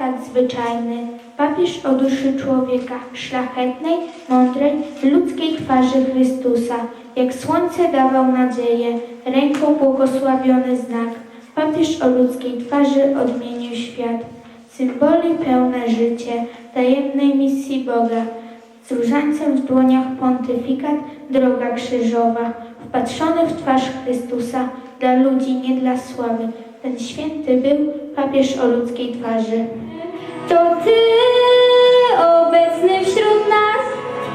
tak zwyczajny. Papież o duszy człowieka, szlachetnej, mądrej, ludzkiej twarzy Chrystusa. Jak słońce dawał nadzieję, ręką błogosławiony znak. Papież o ludzkiej twarzy odmienił świat. Symboli pełne życie, tajemnej misji Boga. Z różańcem w dłoniach pontyfikat, droga krzyżowa. Wpatrzony w twarz Chrystusa, dla ludzi, nie dla sławy. Ten święty był papież o ludzkiej twarzy. To Ty obecny wśród nas,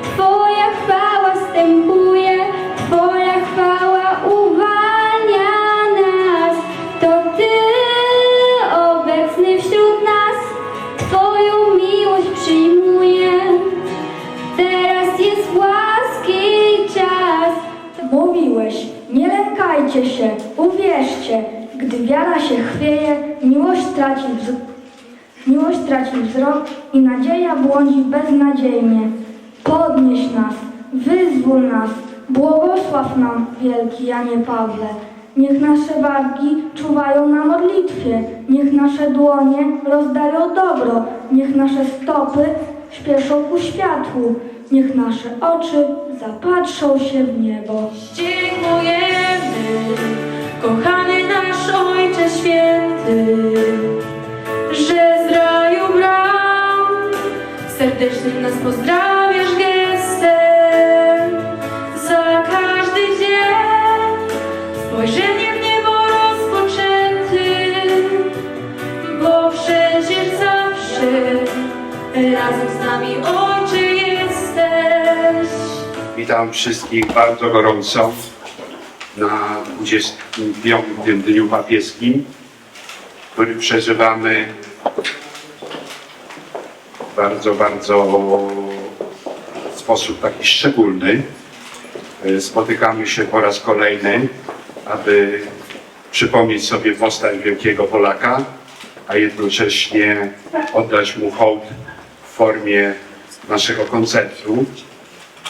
Twoja chwała stępuje, wzrok i nadzieja błądzi beznadziejnie. Podnieś nas, wyzwól nas, błogosław nam, wielki Janie Pawle. Niech nasze wargi czuwają na modlitwie, niech nasze dłonie rozdają dobro, niech nasze stopy śpieszą ku światłu, niech nasze oczy zapatrzą się w niebo. Dziękujemy, kochany nasz Ojcze Święty, serdecznym nas pozdrawiasz gestem. Za każdy dzień spojrzenie w niebo rozpoczęty, bo przecież zawsze razem z nami Ojcze jesteś. Witam wszystkich bardzo gorąco na 25. Dniu Papieskim, który przeżywamy bardzo, bardzo w sposób taki szczególny. E, Spotykamy się po raz kolejny, aby przypomnieć sobie postać wielkiego Polaka, a jednocześnie oddać mu hołd w formie naszego koncertu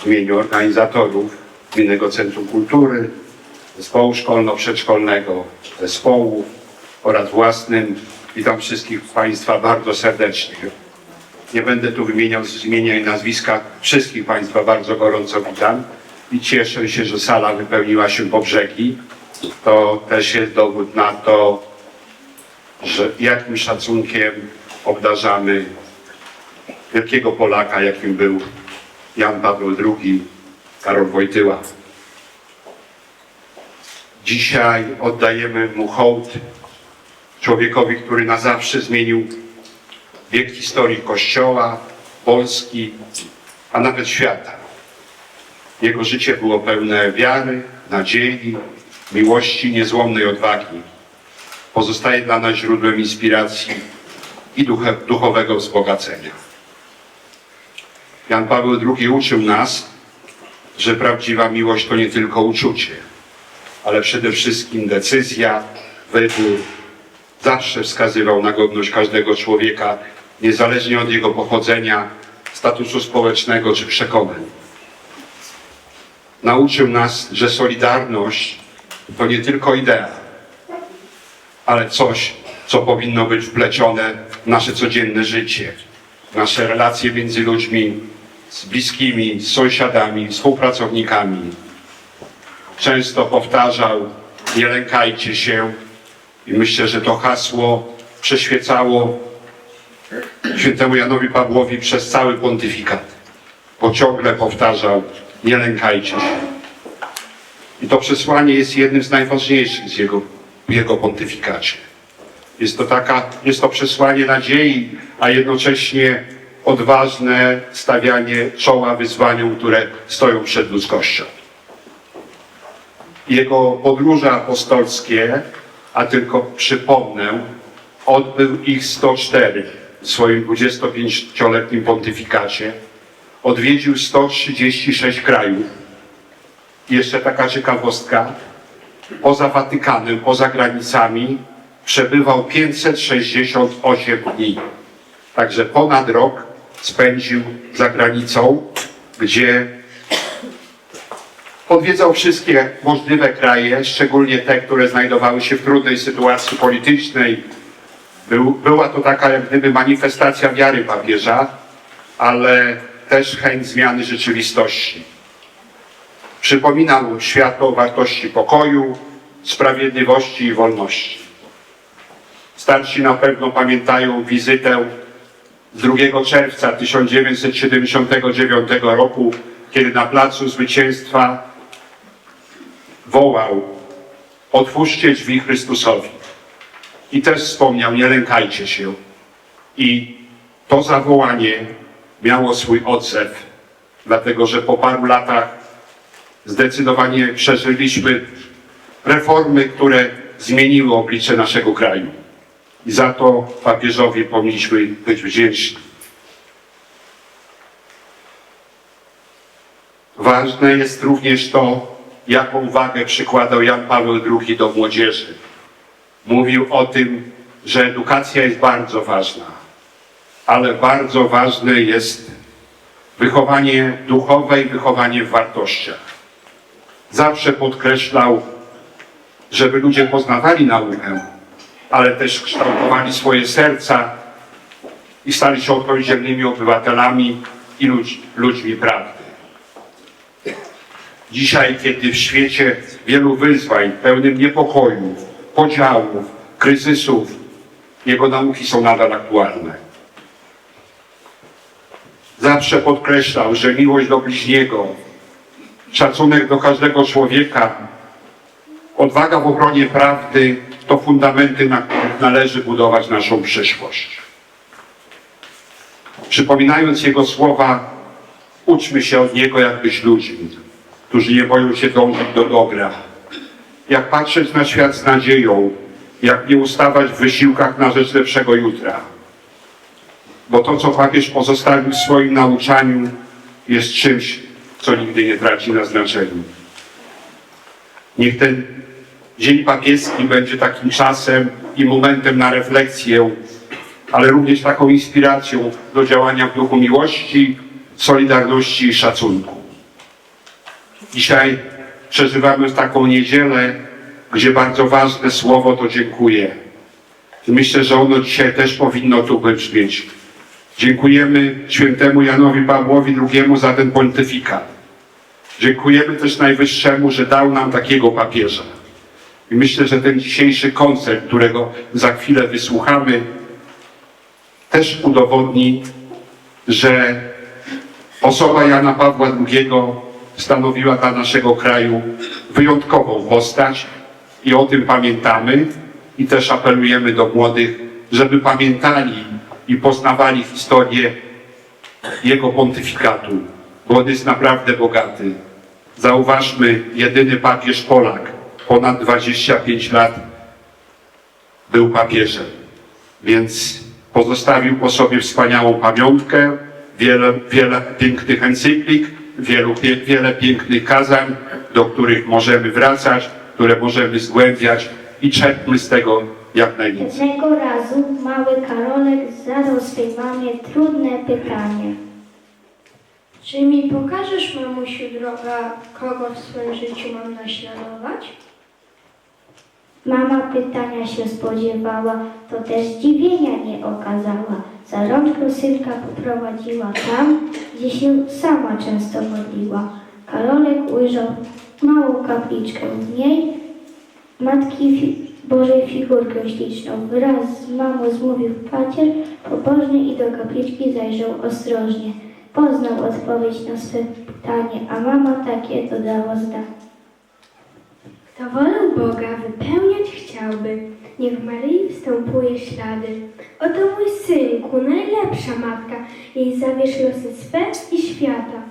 w imieniu organizatorów Gminnego Centrum Kultury, Zespołu Szkolno-Przedszkolnego, zespołu oraz własnym. Witam wszystkich Państwa bardzo serdecznie. Nie będę tu wymieniał z imienia i nazwiska. Wszystkich Państwa bardzo gorąco witam i cieszę się, że sala wypełniła się po brzegi. To też jest dowód na to, że jakim szacunkiem obdarzamy wielkiego Polaka, jakim był Jan Paweł II, Karol Wojtyła. Dzisiaj oddajemy mu hołd człowiekowi, który na zawsze zmienił bieg historii Kościoła, Polski, a nawet świata. Jego życie było pełne wiary, nadziei, miłości, niezłomnej odwagi. Pozostaje dla nas źródłem inspiracji i duchowego wzbogacenia. Jan Paweł II uczył nas, że prawdziwa miłość to nie tylko uczucie, ale przede wszystkim decyzja, wybór. Zawsze wskazywał na godność każdego człowieka, niezależnie od jego pochodzenia, statusu społecznego czy przekonań. Nauczył nas, że solidarność to nie tylko idea, ale coś, co powinno być wplecione w nasze codzienne życie, w nasze relacje między ludźmi, z bliskimi, z sąsiadami, współpracownikami. Często powtarzał, nie lękajcie się i myślę, że to hasło przeświecało świętemu Janowi Pawłowi przez cały pontyfikat, bo ciągle powtarzał, nie lękajcie się. I to przesłanie jest jednym z najważniejszych z jego, w jego pontyfikacie. Jest to, taka, jest to przesłanie nadziei, a jednocześnie odważne stawianie czoła wyzwaniom, które stoją przed ludzkością. Jego podróże apostolskie, a tylko przypomnę, odbył ich 104 w swoim 25-letnim pontyfikacie. Odwiedził 136 krajów. Jeszcze taka ciekawostka, poza Watykanem, poza granicami przebywał 568 dni. Także ponad rok spędził za granicą, gdzie odwiedzał wszystkie możliwe kraje, szczególnie te, które znajdowały się w trudnej sytuacji politycznej, Był, była to taka jak gdyby manifestacja wiary papieża, ale też chęć zmiany rzeczywistości. Przypominał światu o wartości pokoju, sprawiedliwości i wolności. Starsi na pewno pamiętają wizytę z 2 czerwca 1979 roku, kiedy na Placu Zwycięstwa wołał Otwórzcie drzwi Chrystusowi. I też wspomniał, nie lękajcie się. I to zawołanie miało swój odzew, dlatego że po paru latach zdecydowanie przeżyliśmy reformy, które zmieniły oblicze naszego kraju. I za to papieżowi powinniśmy być wdzięczni. Ważne jest również to, jaką wagę przykładał Jan Paweł II do młodzieży. Mówił o tym, że edukacja jest bardzo ważna, ale bardzo ważne jest wychowanie duchowe i wychowanie w wartościach. Zawsze podkreślał, żeby ludzie poznawali naukę, ale też kształtowali swoje serca i stali się odpowiedzialnymi obywatelami i ludź, ludźmi prawdy. Dzisiaj, kiedy w świecie wielu wyzwań, pełnym niepokojów, podziałów, kryzysów, jego nauki są nadal aktualne. Zawsze podkreślał, że miłość do bliźniego, szacunek do każdego człowieka, odwaga w obronie prawdy to fundamenty, na których należy budować naszą przyszłość. Przypominając jego słowa, uczmy się od niego, jak być ludźmi, którzy nie boją się dążyć do dobra. Jak patrzeć na świat z nadzieją, jak nie ustawać w wysiłkach na rzecz lepszego jutra. Bo to, co papież pozostawił w swoim nauczaniu, jest czymś, co nigdy nie traci na znaczeniu. Niech ten Dzień Papieski będzie takim czasem i momentem na refleksję, ale również taką inspiracją do działania w duchu miłości, solidarności i szacunku. Dzisiaj przeżywamy taką niedzielę, gdzie bardzo ważne słowo to dziękuję. I myślę, że ono dzisiaj też powinno tu wybrzmieć. Dziękujemy świętemu Janowi Pawłowi II za ten pontyfikat. Dziękujemy też Najwyższemu, że dał nam takiego papieża. I myślę, że ten dzisiejszy koncert, którego za chwilę wysłuchamy, też udowodni, że osoba Jana Pawła II stanowiła dla naszego kraju wyjątkową postać i o tym pamiętamy i też apelujemy do młodych, żeby pamiętali i poznawali historię jego pontyfikatu, bo on jest naprawdę bogaty. Zauważmy, jedyny papież Polak, ponad 25 lat był papieżem, więc pozostawił po sobie wspaniałą pamiątkę, wiele, wiele pięknych encyklik, wielu, wiele pięknych kazań, do których możemy wracać, które możemy zgłębiać i czerpmy z tego jak najwięcej. Jednego razu mały Karolek zadał swej mamie trudne pytanie. Czy mi pokażesz, mamusiu droga, kogo w swoim życiu mam naśladować? Mama pytania się spodziewała, to też zdziwienia nie okazała. Za rączkę synka poprowadziła tam, gdzie się sama często modliła. Karolek ujrzał małą kapliczkę w niej, Matki fi Bożej figurkę śliczną. Wraz z mamą zmówił pacier pobożny i do kapliczki zajrzał ostrożnie. Poznał odpowiedź na swe pytanie, a mama takie dodała zdanie. Kto wolę Boga wypełniać chciałby, niech Maryi wstępuje ślady. Oto mój synku, najlepsza matka, jej zawierz losy swe i świata.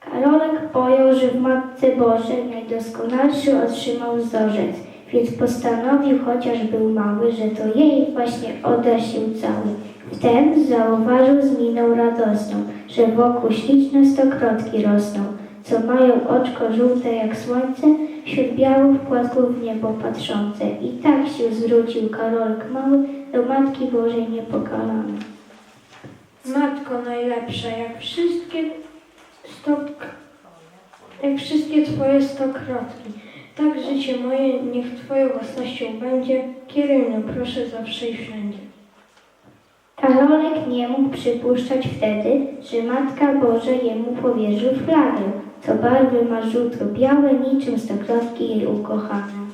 Karolek pojął, że w Matce Bożej najdoskonalszy otrzymał wzorzec, więc postanowił, chociaż był mały, że to jej właśnie odda się cały. Wtem zauważył z miną radosną, że wokół śliczne stokrotki rosną, co mają oczko żółte jak słońce, wśród białych płatków w niebo patrzące. I tak się zwrócił Karolek mały do Matki Bożej niepokalanej. Matko najlepsza, jak wszystkie stok, jak wszystkie twoje stokrotki. Tak życie moje niech Twoją własnością będzie, kieruj proszę zawsze i wszędzie. Karolek nie mógł przypuszczać wtedy, że Matka Boża jemu powierzył flagę, co barwy ma żółto-białe, niczym stokrotki jej ukochane.